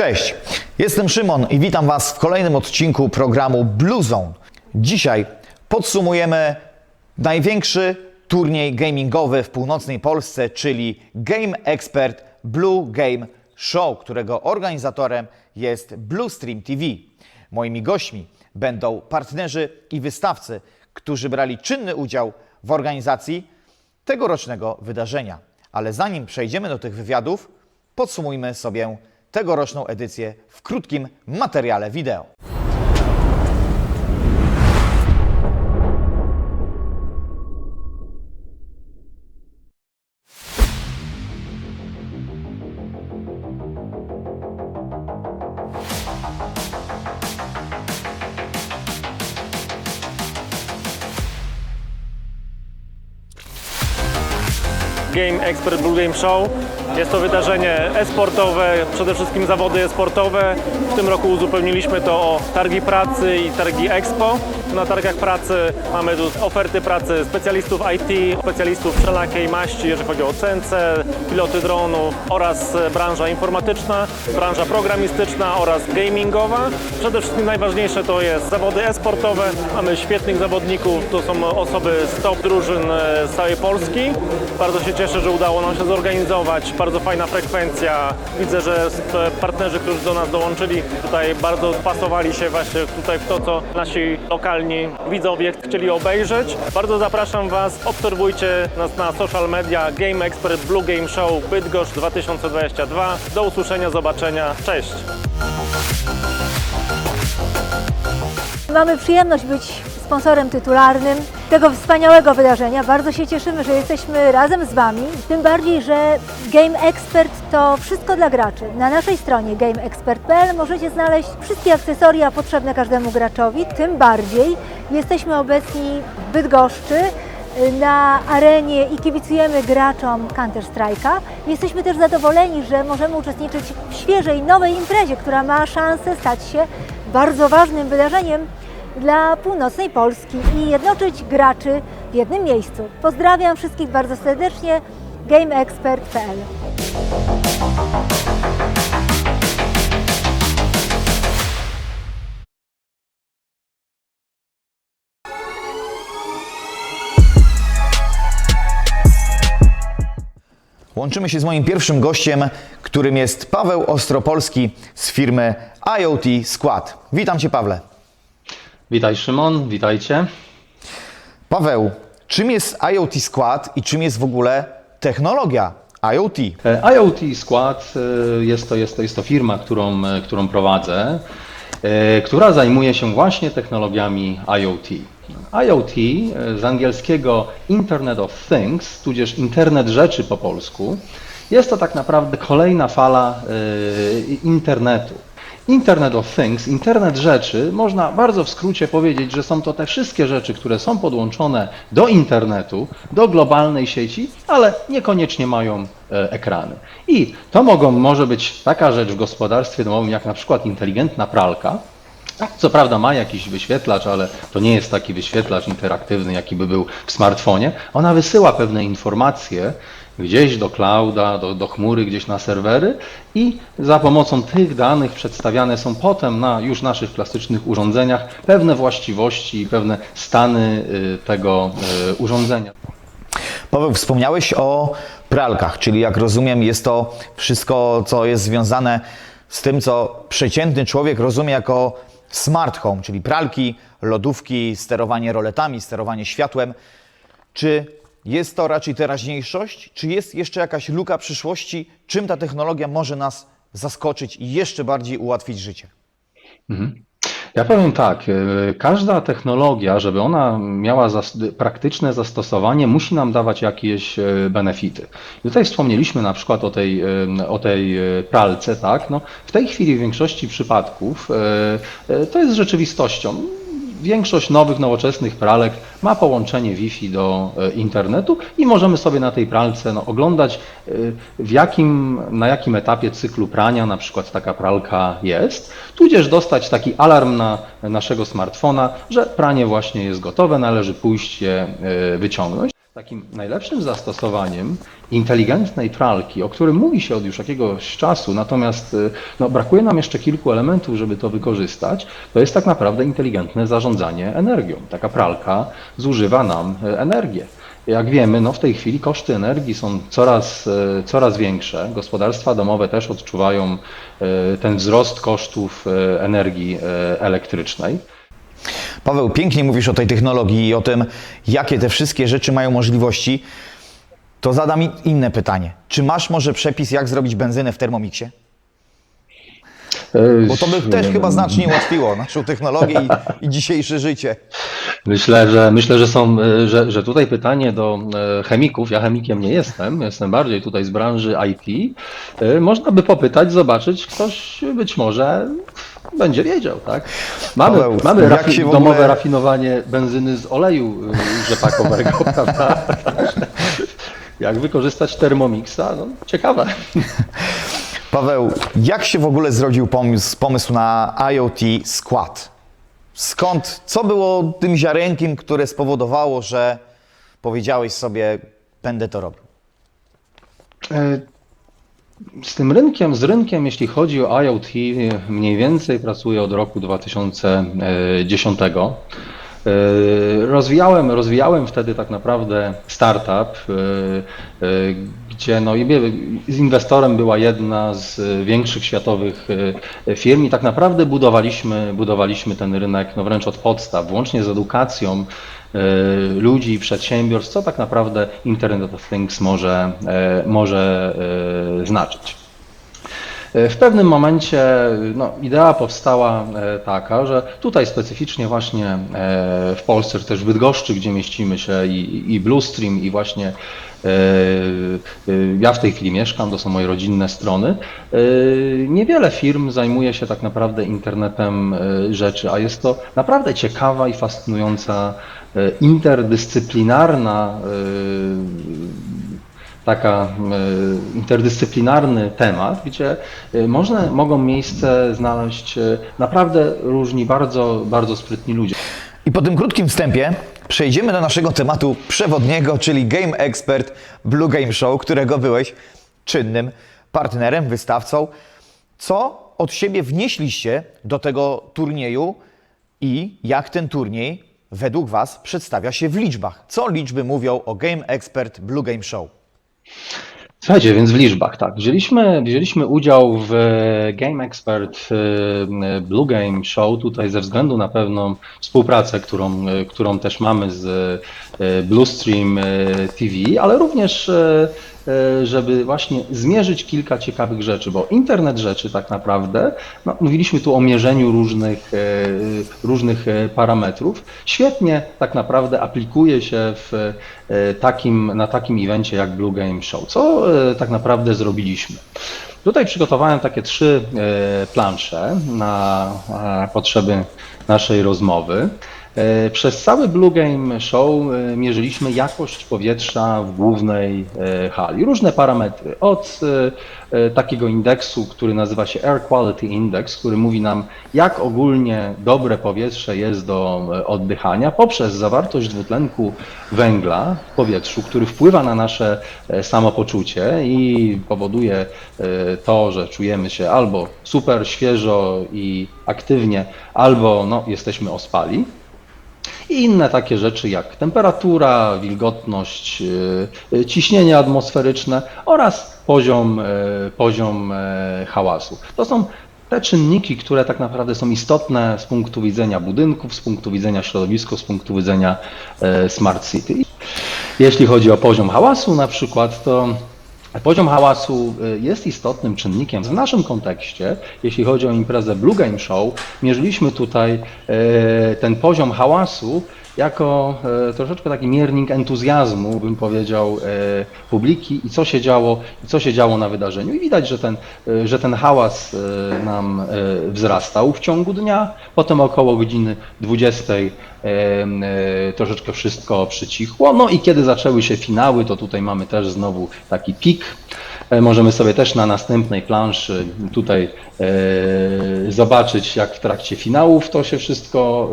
Cześć, jestem Szymon i witam Was w kolejnym odcinku programu Blue Zone. Dzisiaj podsumujemy największy turniej gamingowy w północnej Polsce, czyli Game Expert Blue Game Show, którego organizatorem jest Blue Stream TV. Moimi gośćmi będą partnerzy i wystawcy, którzy brali czynny udział w organizacji tegorocznego wydarzenia. Ale zanim przejdziemy do tych wywiadów, podsumujmy sobie tegoroczną edycję w krótkim materiale wideo. Game Expert Blue Game Show. Jest to wydarzenie e-sportowe, przede wszystkim zawody e-sportowe. W tym roku uzupełniliśmy to o targi pracy i targi Expo. Na targach pracy mamy tu oferty pracy specjalistów IT, specjalistów wszelakiej maści, jeżeli chodzi o CNC, piloty dronów oraz branża informatyczna, branża programistyczna oraz gamingowa. Przede wszystkim najważniejsze to jest zawody e-sportowe. Mamy świetnych zawodników, to są osoby z top drużyn e, z całej Polski. Bardzo się cieszę, że udało nam się zorganizować. Bardzo fajna frekwencja. Widzę, że partnerzy, którzy do nas dołączyli, tutaj bardzo pasowali się właśnie tutaj w to, co nasi lokalni widzowie chcieli obejrzeć. Bardzo zapraszam Was, obserwujcie nas na social media Game Expert Blue Game Show Bydgoszcz 2022. Do usłyszenia, zobaczenia. Cześć! Mamy przyjemność być sponsorem tytularnym tego wspaniałego wydarzenia. Bardzo się cieszymy, że jesteśmy razem z Wami. Tym bardziej, że Game Expert to wszystko dla graczy. Na naszej stronie gameexpert.pl możecie znaleźć wszystkie akcesoria potrzebne każdemu graczowi. Tym bardziej jesteśmy obecni w Bydgoszczy na arenie i kibicujemy graczom Counter-Strike'a. Jesteśmy też zadowoleni, że możemy uczestniczyć w świeżej, nowej imprezie, która ma szansę stać się bardzo ważnym wydarzeniem dla północnej Polski i jednoczyć graczy w jednym miejscu. Pozdrawiam wszystkich bardzo serdecznie. GameExpert.pl Łączymy się z moim pierwszym gościem, którym jest Paweł Ostropolski z firmy IoT Skład. Witam Cię, Pawle. Witaj Szymon, witajcie. Paweł, czym jest IoT Skład i czym jest w ogóle technologia IoT? E, IoT Skład e, jest to, jest to, jest to firma, którą, e, którą prowadzę, która zajmuje się właśnie technologiami IoT. IoT z angielskiego Internet of Things, tudzież Internet Rzeczy po polsku, jest to tak naprawdę kolejna fala internetu. Internet of Things, Internet rzeczy, można bardzo w skrócie powiedzieć, że są to te wszystkie rzeczy, które są podłączone do internetu, do globalnej sieci, ale niekoniecznie mają e, ekrany. I to mogą, może być taka rzecz w gospodarstwie domowym, jak na przykład inteligentna pralka, co prawda ma jakiś wyświetlacz, ale to nie jest taki wyświetlacz interaktywny, jaki by był w smartfonie. Ona wysyła pewne informacje gdzieś do clouda, do, do chmury, gdzieś na serwery i za pomocą tych danych przedstawiane są potem na już naszych klasycznych urządzeniach pewne właściwości i pewne stany y, tego y, urządzenia. Paweł, wspomniałeś o pralkach, czyli jak rozumiem, jest to wszystko, co jest związane z tym, co przeciętny człowiek rozumie jako smart home, czyli pralki, lodówki, sterowanie roletami, sterowanie światłem. Czy jest to raczej teraźniejszość, czy jest jeszcze jakaś luka przyszłości, czym ta technologia może nas zaskoczyć i jeszcze bardziej ułatwić życie? Ja powiem tak, e, każda technologia, żeby ona miała zas- praktyczne zastosowanie, musi nam dawać jakieś e, benefity. I Tutaj wspomnieliśmy na przykład o tej, o tej e, pralce, tak? No, w tej chwili w większości przypadków to jest rzeczywistością. Większość nowych, nowoczesnych pralek ma połączenie Wi-Fi do e, internetu i możemy sobie na tej pralce no, oglądać, e, w jakim, na jakim etapie cyklu prania na przykład taka pralka jest, tudzież dostać taki alarm na naszego smartfona, że pranie właśnie jest gotowe, należy pójść je e, wyciągnąć. Takim najlepszym zastosowaniem inteligentnej pralki, o którym mówi się od już jakiegoś czasu, natomiast y, no, brakuje nam jeszcze kilku elementów, żeby to wykorzystać, to jest tak naprawdę inteligentne zarządzanie energią. Taka pralka zużywa nam y, energię. Jak wiemy, no w tej chwili koszty energii są coraz, y, coraz większe. Gospodarstwa domowe też odczuwają ten wzrost kosztów energii elektrycznej. Paweł, pięknie mówisz o tej technologii i o tym, jakie te wszystkie rzeczy mają możliwości. To zadam inne pytanie. Czy masz może przepis, jak zrobić benzynę w Thermomixie? Bo to by też chyba znacznie ułatwiło naszą technologię i, i dzisiejsze życie. Myślę, że myślę, że są, e, że, że tutaj pytanie do e, chemików. Ja chemikiem nie jestem, jestem bardziej tutaj z branży IT. E, Można by popytać, zobaczyć, ktoś być może będzie wiedział, tak? Mamy, Paweł, mamy rafi- domowe ogóle- rafinowanie benzyny z oleju e, rzepakowego, prawda? Jak wykorzystać Thermomixa? No, ciekawe. Paweł, jak się w ogóle zrodził pomysł, pomysł na IoT Skład? Skąd, co było tym ziarenkiem, które spowodowało, że powiedziałeś sobie, będę to robił? Z tym rynkiem, z rynkiem, jeśli chodzi o IoT, mniej więcej pracuję od roku 2010. E, Rozwijałem, rozwijałem wtedy tak naprawdę startup, e, e, gdzie no, z inwestorem była jedna z większych światowych firm i tak naprawdę budowaliśmy, budowaliśmy ten rynek no, wręcz od podstaw, włącznie z edukacją ludzi, przedsiębiorstw, co tak naprawdę Internet of Things może, e, może e, znaczyć. E, W pewnym momencie no, idea powstała e, taka, że tutaj specyficznie właśnie e, w Polsce, czy też w Bydgoszczy, gdzie mieścimy się i, i Bluestream i właśnie e, e, ja w tej chwili mieszkam, to są moje rodzinne strony, e, niewiele firm zajmuje się tak naprawdę internetem e, rzeczy, a jest to naprawdę ciekawa i fascynująca e, interdyscyplinarna e, taka e, interdyscyplinarny temat, gdzie e, można, mogą miejsce znaleźć e, naprawdę różni, bardzo, bardzo sprytni ludzie. I po tym krótkim wstępie przejdziemy do naszego tematu przewodniego, czyli Game Expert Blue Game Show, którego byłeś czynnym partnerem, wystawcą. Co od siebie wnieśliście do tego turnieju i jak ten turniej według Was przedstawia się w liczbach? Co liczby mówią o Game Expert Blue Game Show? Słuchajcie, więc w liczbach, tak. Wzięliśmy, wzięliśmy udział w Game Expert e, Blue Game Show tutaj ze względu na pewną współpracę, którą, e, którą też mamy z e, Bluestream e, TV, ale również żeby właśnie zmierzyć kilka ciekawych rzeczy, bo internet rzeczy tak naprawdę, no, mówiliśmy tu o mierzeniu różnych, e, różnych e, parametrów, świetnie tak naprawdę aplikuje się w e, takim, na takim evencie jak Blue Game Show. Co e, tak naprawdę zrobiliśmy? Tutaj przygotowałem takie trzy e, plansze na e, potrzeby naszej rozmowy. E, Przez cały Blue Game Show e, mierzyliśmy jakość powietrza w głównej e, hali. Różne parametry. Od takiego indeksu, który nazywa się Air Quality Index, który mówi nam, jak ogólnie dobre powietrze jest do oddychania, poprzez zawartość dwutlenku węgla w powietrzu, który wpływa na nasze samopoczucie i powoduje to, że czujemy się albo super świeżo i aktywnie, albo no, jesteśmy ospali i inne takie rzeczy jak temperatura, wilgotność, e, e, ciśnienie atmosferyczne oraz poziom, e, poziom hałasu. To są te czynniki, które tak naprawdę są istotne z punktu widzenia budynków, z punktu widzenia środowiska, z punktu widzenia smart city. Jeśli chodzi o poziom hałasu na przykład, to Poziom hałasu y, jest istotnym czynnikiem w naszym kontekście. Jeśli chodzi o imprezę Blue Game Show, mierzyliśmy tutaj e, ten poziom hałasu jako e, troszeczkę taki miernik entuzjazmu, bym powiedział, e, publiki i co się działo, i co się działo na wydarzeniu. I widać, że ten, e, że ten hałas nam wzrastał w ciągu dnia. Potem około godziny 20 e, e, troszeczkę wszystko przycichło. No i kiedy zaczęły się finały, to tutaj mamy też znowu taki pik. E, Możemy sobie też na następnej planszy tutaj e, zobaczyć, jak w trakcie finałów to się wszystko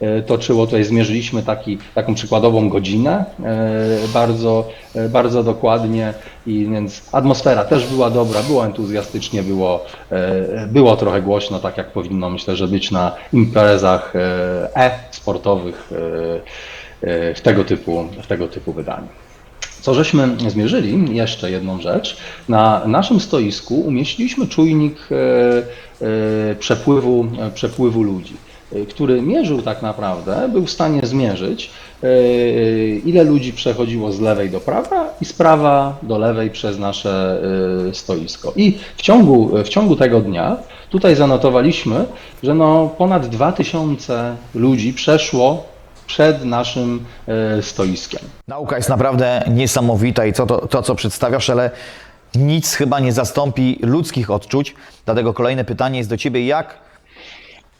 e, toczyło. Tutaj zmierzyliśmy taki, taką przykładową godzinę bardzo, bardzo dokładnie i więc atmosfera też była dobra, było entuzjastycznie, było, było trochę głośno, tak jak powinno myślę, że być na imprezach e-sportowych w tego typu, w tego typu wydaniu. Co żeśmy zmierzyli, jeszcze jedną rzecz, na naszym stoisku umieściliśmy czujnik e, e, przepływu, e, przepływu ludzi, który mierzył tak naprawdę, był w stanie zmierzyć, ile ludzi przechodziło z lewej do prawa i z prawa do lewej przez nasze stoisko. I w ciągu, w ciągu tego dnia tutaj zanotowaliśmy, że no ponad 2000 ludzi przeszło przed naszym e, stoiskiem. Nauka jest naprawdę niesamowita i co to, to, co przedstawiasz, ale nic chyba nie zastąpi ludzkich odczuć. Dlatego kolejne pytanie jest do Ciebie, jak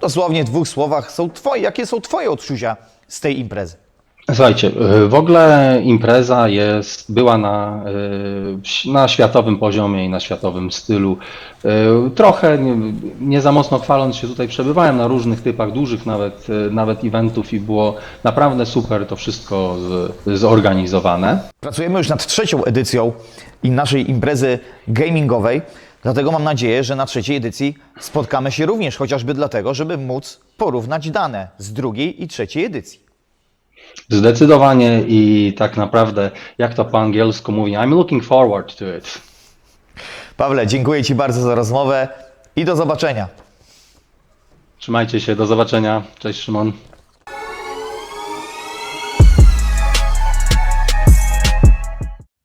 dosłownie w dwóch słowach są twoje, jakie są Twoje odczucia z tej imprezy? Słuchajcie, y, w ogóle impreza jest, była na, y, na światowym poziomie i na światowym stylu. Y, Trochę, nie, nie za mocno chwaląc się tutaj, przebywałem na różnych typach dużych nawet, nawet eventów i było naprawdę super to wszystko z, zorganizowane. Pracujemy już nad trzecią edycją naszej imprezy gamingowej, dlatego mam nadzieję, że na trzeciej edycji spotkamy się również, chociażby dlatego, żeby móc porównać dane z drugiej i trzeciej edycji. Zdecydowanie i tak naprawdę, jak to po angielsku mówi, I'm looking forward to it. Pawle, dziękuję Ci bardzo za rozmowę i do zobaczenia. Trzymajcie się, do zobaczenia. Cześć Szymon.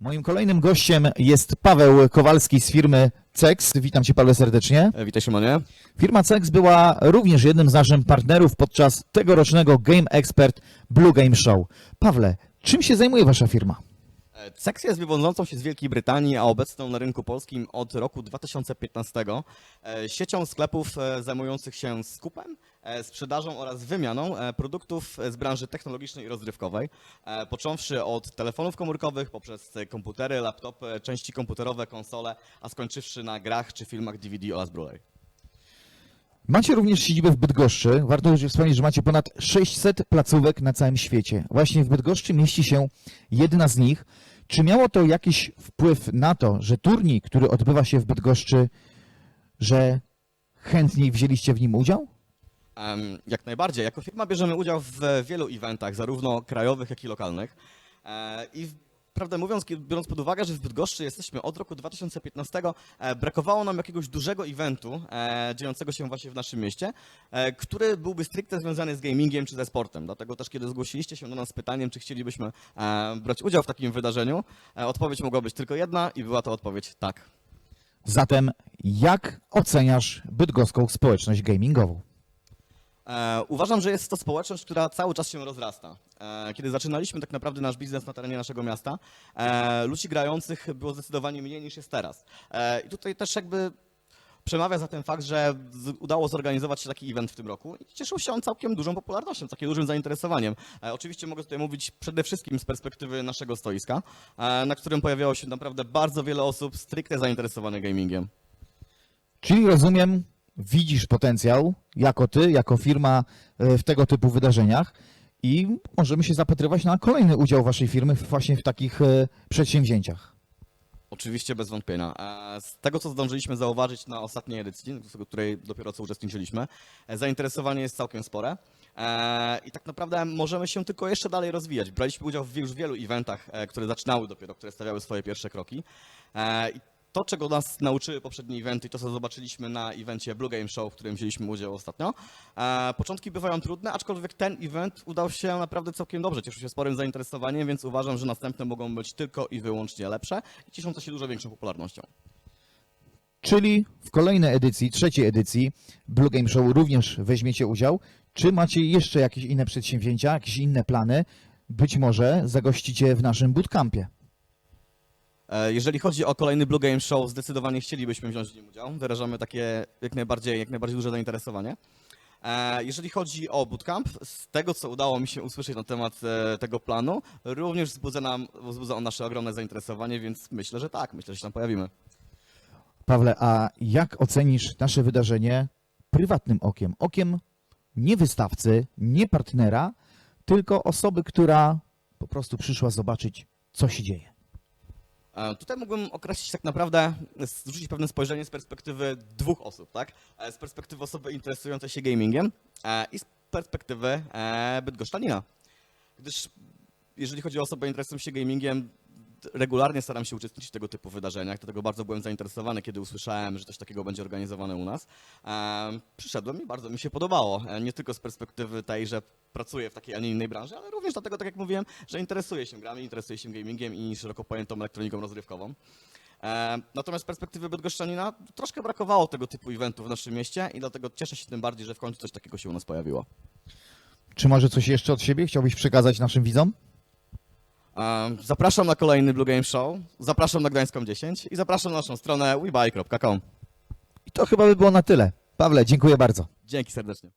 Moim kolejnym gościem jest Paweł Kowalski z firmy CEX. Witam Cię Paweł serdecznie. E, Witaj Szymonie. Firma CEX była również jednym z naszych partnerów podczas tegorocznego Game Expert Blue Game Show. Pawle, czym się zajmuje Wasza firma? E, Sex jest wywodzącą się z Wielkiej Brytanii, a obecną na rynku polskim od roku 2015. e, Siecią sklepów zajmujących się skupem, sprzedażą oraz wymianą e, produktów z branży technologicznej i rozrywkowej, e, począwszy od telefonów komórkowych, poprzez e, komputery, laptopy, części komputerowe, konsole, a skończywszy na grach czy filmach DVD oraz Blu-ray. Macie również siedzibę w Bydgoszczy. Warto już wspomnieć, że macie ponad 600 placówek na całym świecie. Właśnie w Bydgoszczy mieści się jedna z nich. Czy miało to jakiś wpływ na to, że turniej, który odbywa się w Bydgoszczy, że chętniej wzięliście w nim udział? Jak najbardziej. Jako firma bierzemy udział w wielu eventach, zarówno krajowych, jak i lokalnych. E, I prawdę mówiąc, biorąc pod uwagę, że w Bydgoszczy jesteśmy od roku 2015, e, brakowało nam jakiegoś dużego eventu e, dziejącego się właśnie w naszym mieście, e, który byłby stricte związany z gamingiem czy ze sportem. Dlatego też, kiedy zgłosiliście się do nas z pytaniem, czy chcielibyśmy e, brać udział w takim wydarzeniu, e, odpowiedź mogła być tylko jedna i była to odpowiedź tak. Zatem jak oceniasz bydgoską społeczność gamingową? E, uważam, że jest to społeczność, która cały czas się rozrasta. E, kiedy zaczynaliśmy tak naprawdę nasz biznes na terenie naszego miasta, e, ludzi grających było zdecydowanie mniej niż jest teraz. I tutaj też jakby przemawia za ten fakt, że z, udało zorganizować się taki event w tym roku i cieszył się on całkiem dużą popularnością, całkiem dużym zainteresowaniem. Oczywiście mogę tutaj mówić przede wszystkim z perspektywy naszego stoiska, na którym pojawiało się naprawdę bardzo wiele osób stricte zainteresowanych gamingiem. Czyli rozumiem, widzisz potencjał jako ty, jako firma e, w tego typu wydarzeniach i możemy się zapatrywać na kolejny udział waszej firmy właśnie w takich e, przedsięwzięciach. Oczywiście, bez wątpienia. Z tego, co zdążyliśmy zauważyć na ostatniej edycji, w której dopiero co uczestniczyliśmy, e, zainteresowanie jest całkiem spore. I tak naprawdę możemy się tylko jeszcze dalej rozwijać. Braliśmy udział w już wielu eventach, które zaczynały dopiero, które stawiały swoje pierwsze kroki. I to, czego nas nauczyły poprzednie eventy, i to, co zobaczyliśmy na evencie Blue Game Show, w którym wzięliśmy udział ostatnio, e, początki bywają trudne, aczkolwiek ten event udał się naprawdę całkiem dobrze. Cieszył się sporym zainteresowaniem, więc uważam, że następne mogą być tylko i wyłącznie lepsze i cieszą się dużo większą popularnością. Czyli w kolejnej edycji, trzeciej edycji Blue Game Show również weźmiecie udział. Czy macie jeszcze jakieś inne przedsięwzięcia, jakieś inne plany? Być może zagościcie w naszym bootcampie. E, Jeżeli chodzi o kolejny Blue Game Show, zdecydowanie chcielibyśmy wziąć w nim udział. Wyrażamy takie jak najbardziej, jak najbardziej duże zainteresowanie. E, Jeżeli chodzi o bootcamp, z tego co udało mi się usłyszeć na temat e, tego planu, również wzbudza, nam, wzbudza on nasze ogromne zainteresowanie, więc myślę, że tak, myślę, że się tam pojawimy. Pawle, a jak ocenisz nasze wydarzenie prywatnym okiem? Okiem nie wystawcy, nie partnera, tylko osoby, która po prostu przyszła zobaczyć, co się dzieje. E, Tutaj mógłbym określić tak naprawdę, zrzucić pewne spojrzenie z perspektywy dwóch osób, tak? E, Z perspektywy osoby interesującej się gamingiem e, i z perspektywy e, bydgoszczanina. Gdyż jeżeli chodzi o osobę interesującą się gamingiem, regularnie staram się uczestniczyć w tego typu wydarzeniach, dlatego bardzo byłem zainteresowany, kiedy usłyszałem, że coś takiego będzie organizowane u nas. Przyszedłem i bardzo mi się podobało, E, nie tylko z perspektywy tej, że pracuję w takiej, a nie innej branży, ale również dlatego, tak jak mówiłem, że interesuję się grami, interesuję się gamingiem i szeroko pojętą elektroniką rozrywkową. Natomiast z perspektywy Bydgoszczanina troszkę brakowało tego typu eventów w naszym mieście i dlatego cieszę się tym bardziej, że w końcu coś takiego się u nas pojawiło. Czy może coś jeszcze od siebie chciałbyś przekazać naszym widzom? Zapraszam na kolejny Blue Game Show, zapraszam na Gdańską 10 i zapraszam na naszą stronę webuy.com. I to chyba by było na tyle. Pawle, dziękuję bardzo. Dzięki serdecznie.